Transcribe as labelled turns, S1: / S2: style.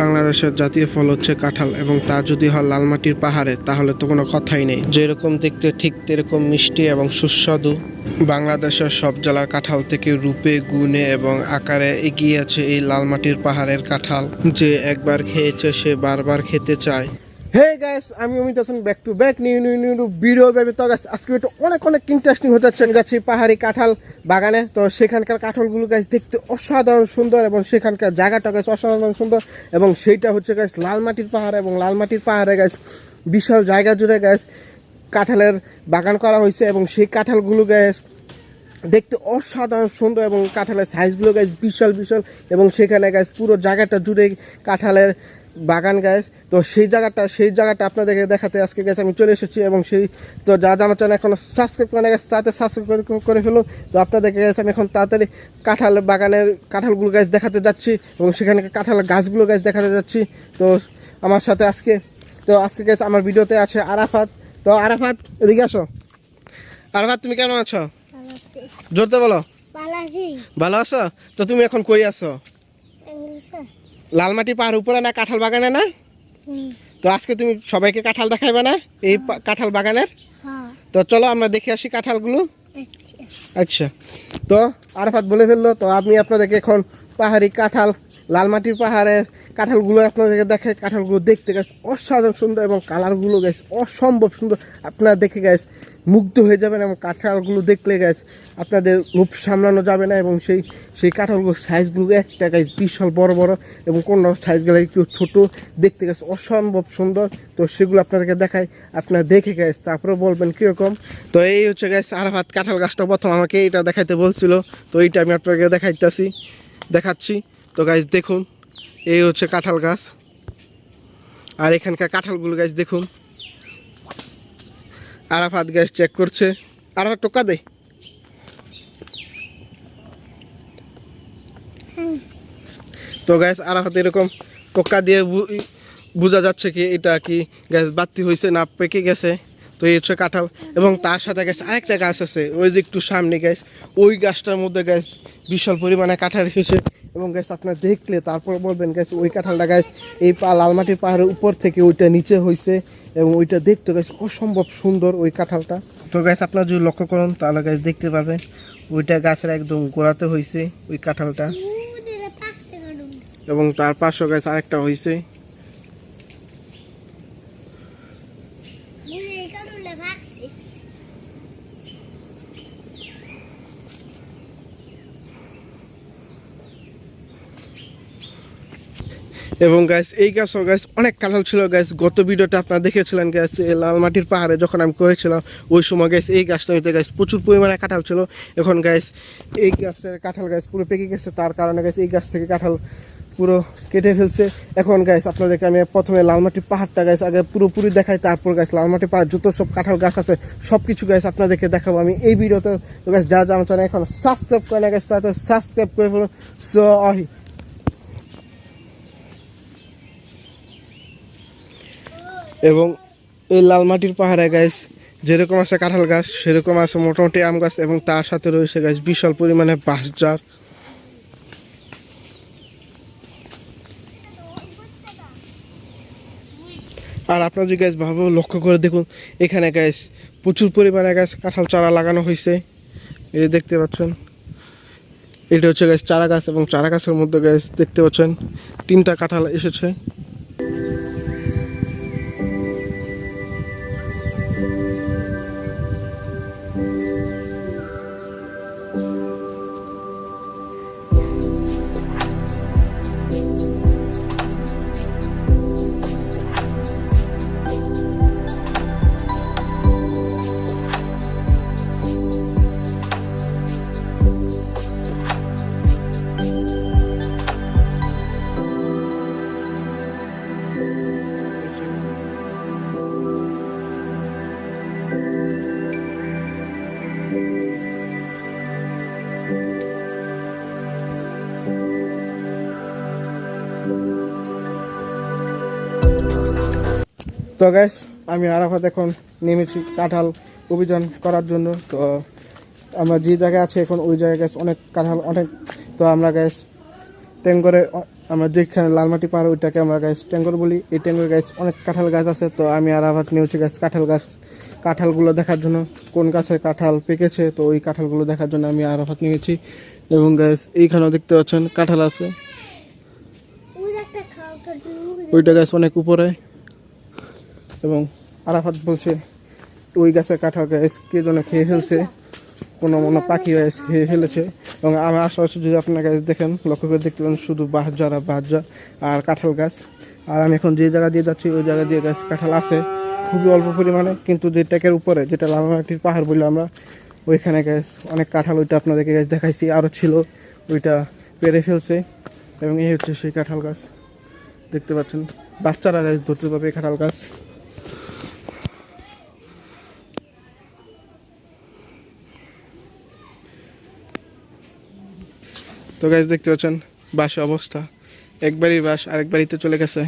S1: বাংলাদেশের জাতীয় ফল হচ্ছে কাঁঠাল এবং তা যদি হয় লাল মাটির পাহাড়ে তাহলে তো কোনো কথাই নেই। যেরকম দেখতে ঠিক তেরকম মিষ্টি এবং সুস্বাদু। বাংলাদেশের সব জেলার কাঁঠাল থেকে রূপে গুণে এবং আকারে এগিয়ে আছে এই লাল মাটির পাহাড়ের কাঁঠাল। যে একবার খেয়েছে সে বারবার খেতে চায়। হে গাইস আমি Amit Hasan back to back new new new video baby তো গাছ আজকে একটু অনেক অনেক ইন্টারেস্টিং হতে যাচ্ছে। যাচ্ছি পাহাড়ি কাঁঠাল বাগানে। তো সেখানকার কাঁঠালগুলো গাছ দেখতে অসাধারণ সুন্দর এবং সেখানকার জায়গাটা গাছ অসাধারণ সুন্দর। এবং সেইটা হচ্ছে গাছ লাল মাটির পাহাড় এবং লাল মাটির পাহাড়ে গাছ বিশাল জায়গা জুড়ে গাছ কাঁঠালের বাগান করা হয়েছে। এবং সেই কাঁঠালগুলো গাছ দেখতে অসাধারণ সুন্দর এবং কাঁঠালের সাইজগুলো গাছ বিশাল বিশাল। এবং সেখানে গাছ পুরো জায়গাটা জুড়ে কাঁঠালের বাগান গাছ তো সেই জায়গাটা সেই জায়গাটা আপনাদেরকে দেখাতে আজকে গেছে আমি চলে এসেছি এবং সেই তো যা যা আমার চ্যানেল এখন সাবস্ক্রাইব করে গেছে তাতে সাবস্ক্রাইব করে ফেলুন তো আপনাদেরকে গেছে আমি এখন তাড়াতাড়ি কাঁঠাল বাগানের কাঁঠালগুলো গাছ দেখাতে যাচ্ছি এবং সেখানে কাঁঠাল গাছগুলো গাছ দেখাতে যাচ্ছি। তো আমার সাথে আজকে তো আজকে গেছে আমার ভিডিওতে আছে আরাফাত। তো আরাফাত এদিকে আসো। আরাফাত তুমি কেমন আছো? জোরতে বলো। ভালো আছো। তো তুমি এখন কই আছো? লালমাটি পাহাড় উপরে না কাঁঠাল বাগানে না? তো আজকে তুমি সবাইকে কাঁঠাল দেখাইবে না? এই পা- কাঁঠাল বাগানের?
S2: হ্যাঁ।
S1: তো চলো আমরা দেখে আসি কাঁঠালগুলো।
S2: আচ্ছা।
S1: আচ্ছা। তো আরফাত বলে ফেলল তো আমি আপনাদেরকে এখন পাহাড়ি কাঁঠাল লালমাটির পাহাড়ের কাঁঠালগুলো আপনাদেরকে দেখে, কাঁঠালগুলো দেখতে গেছে অসাধারণ সুন্দর এবং কালারগুলো গেছে অসম্ভব সুন্দর। আপনারা দেখে গেছে মুগ্ধ হয়ে যাবেন এবং কাঁঠালগুলো দেখলে গেছে আপনাদের লোভ সামলানো যাবে না এবং সেই সেই কাঁঠালগুলোর সাইজগুলো একটা গাছ বিশাল বড় বড় এবং কোন সাইজগুলো একটু ছোটো দেখতে গেছে অসম্ভব সুন্দর। তো সেগুলো আপনাদেরকে দেখাই, আপনারা দেখে গেছে তারপরে বলবেন কীরকম। তো এই হচ্ছে গাছ আরাফাত কাঁঠাল গাছটা প্রথম আমাকে এইটা দেখাইতে বলছিল, তো এইটা আমি আপনাকে দেখাইতেছি, দেখাচ্ছি। তো গাছ দেখুন, এই হচ্ছে কাঁঠাল গাছ। আর এখানকার কাঁঠালগুলো গাছ দেখুন। আরাফাত গাছ চেক করছে। আরাফাত, টোকা দে। তো গ্যাস আরাফাত এরকম টোকা দিয়ে বোঝা যাচ্ছে কি, এটা কি গ্যাস বাতি হয়েছে না পেকে গেছে। তো এই হচ্ছে কাঁঠাল। এবং তার সাথে গ্যাস আরেকটা গাছ আছে, ওই যে একটু সামনে গ্যাস ওই গাছটার মধ্যে গ্যাস বিশাল পরিমাণে কাঁঠাল এসেছে এবং গ্যাস আপনার দেখলে তারপর বলবেন গ্যাস ওই কাঁঠালটা গ্যাস এই পা লালমাটির পাহাড়ের উপর থেকে ওইটা নিচে হয়েছে এবং ওইটা দেখতে গেছে অসম্ভব সুন্দর ওই কাঁঠালটা। তো গ্যাস আপনার যদি লক্ষ্য করেন তাহলে গ্যাস দেখতে পাবেন ওইটা গাছের একদম গোড়াতে হয়েছে ওই কাঁঠালটা। এবং তার পাশে গাছ আরেকটা হয়েছে
S2: মুই এই কারণে ভাগছি
S1: এবং গাছ এই গাছও গাছ অনেক কাঁঠাল ছিল গাছ গত ভিডিওটা আপনারা দেখেছিলেন এই লাল মাটির পাহাড়ে যখন আমি করেছিলাম, ওই সময় গাছ এই গাছটা হইতে গাছ প্রচুর পরিমাণে কাঁঠাল ছিল। এখন গাছ এই গাছের কাঁঠাল গাছ পুরো পেকে গেছে, তার কারণে গাছ এই গাছ থেকে কাঁঠাল পুরো কেটে ফেলছে। এখন গাছ আপনাদেরকে আমি প্রথমে লালমাটির পাহাড়টা গাছ আগে পুরোপুরি দেখাই, তারপর গাছ লালমাটির পাহাড়, যত সব কাঁঠাল গাছ আছে সব কিছু গাছ আপনাদেরকে দেখাবো আমি এই ভিডিওতে। গাছ যা যা আমার এখন সাবস্ক্রাইব করে না গাছ তাতে সাবস্ক্রাইব করে ফেলুন। সো এবং এই লাল মাটির পাহাড়ে গাছ যেরকম আছে কাঁঠাল গাছ, সেরকম আছে মোটামুটি আম গাছ এবং তার সাথে রয়েছে গাছ বিশাল পরিমাণে বাঁশঝাড় আর আপনার যে গাছ ভালো লক্ষ্য করে দেখুন, এখানে গাছ প্রচুর পরিমাণে গাছ কাঁঠাল চারা লাগানো হয়েছে। এই দেখতে পাচ্ছেন, এটা হচ্ছে গাছ চারা গাছ এবং চারা গাছের মধ্যে গাছ দেখতে পাচ্ছেন, তিনটা কাঁঠাল এসেছে। তো গ্যাস আমি আরাফাত এখন নেমেছি কাঁঠাল অভিযান করার জন্য। তো, আমরা যে জায়গায় আছে এখন, ওই জায়গায় গ্যাস অনেক কাঁঠাল অনেক। তো আমরা গ্যাস ট্রেন করে অ- আমরা যেখানে লালমাটি পাহাড় ওইটাকে আমরা গাছ ট্যাঙ্গর বলি। এই ট্যাঙ্গর গাছ অনেক কাঁঠাল গাছ আছে। তো আমি আর আবার নিয়েছি গাছ কাঁঠাল গাছ, কাঁঠালগুলো দেখার জন্য। কোন গাছে কাঁঠাল পেকেছে, তো ওই কাঁঠালগুলো দেখার জন্য আমি আরাফাত নিয়েছি এবং গাছ এইখানেও দেখতে পাচ্ছেন কাঁঠাল আছে
S2: ওই যে একটা খাও কাটুন
S1: ওইটা গাছ অনেক উপরে। এবং আরাফাত বলছে, ওই গাছের কাঁঠাল গাছ কে যেন খেয়ে ফেলছে। কোনো মনে পাখি গাছ খেয়ে ফেলেছে। এবং আমার আশেপাশে যদি আপনার গাছ দেখেন, লক্ষ্য করে দেখতে পাবেন শুধু বাহজার আর বাহজা আর কাঁঠাল গাছ। আর আমি এখন যে জায়গা দিয়ে যাচ্ছি, ওই জায়গা দিয়ে গাছ কাঁঠাল আছে। খুবই অল্প পরিমাণে, কিন্তু যে ট্যাকের উপরে, যেটা লামাটির পাহাড় বলি আমরা, ওইখানে গাছ, অনেক কাঁঠাল ওইটা আপনাদেরকে গাছ দেখাইছি, আরও ছিল। ওইটা পেরে ফেলছে। এবং এই হচ্ছে সেই কাঁঠাল গাছ। দেখতে পাচ্ছেন। বাচ্চারা গাছ ধরতে পাবে খাটাল গাছ। তো গাছ দেখতে পাচ্ছেন বাসে অবস্থা। একবারই বাস আরেকবারই তো চলে গেছে।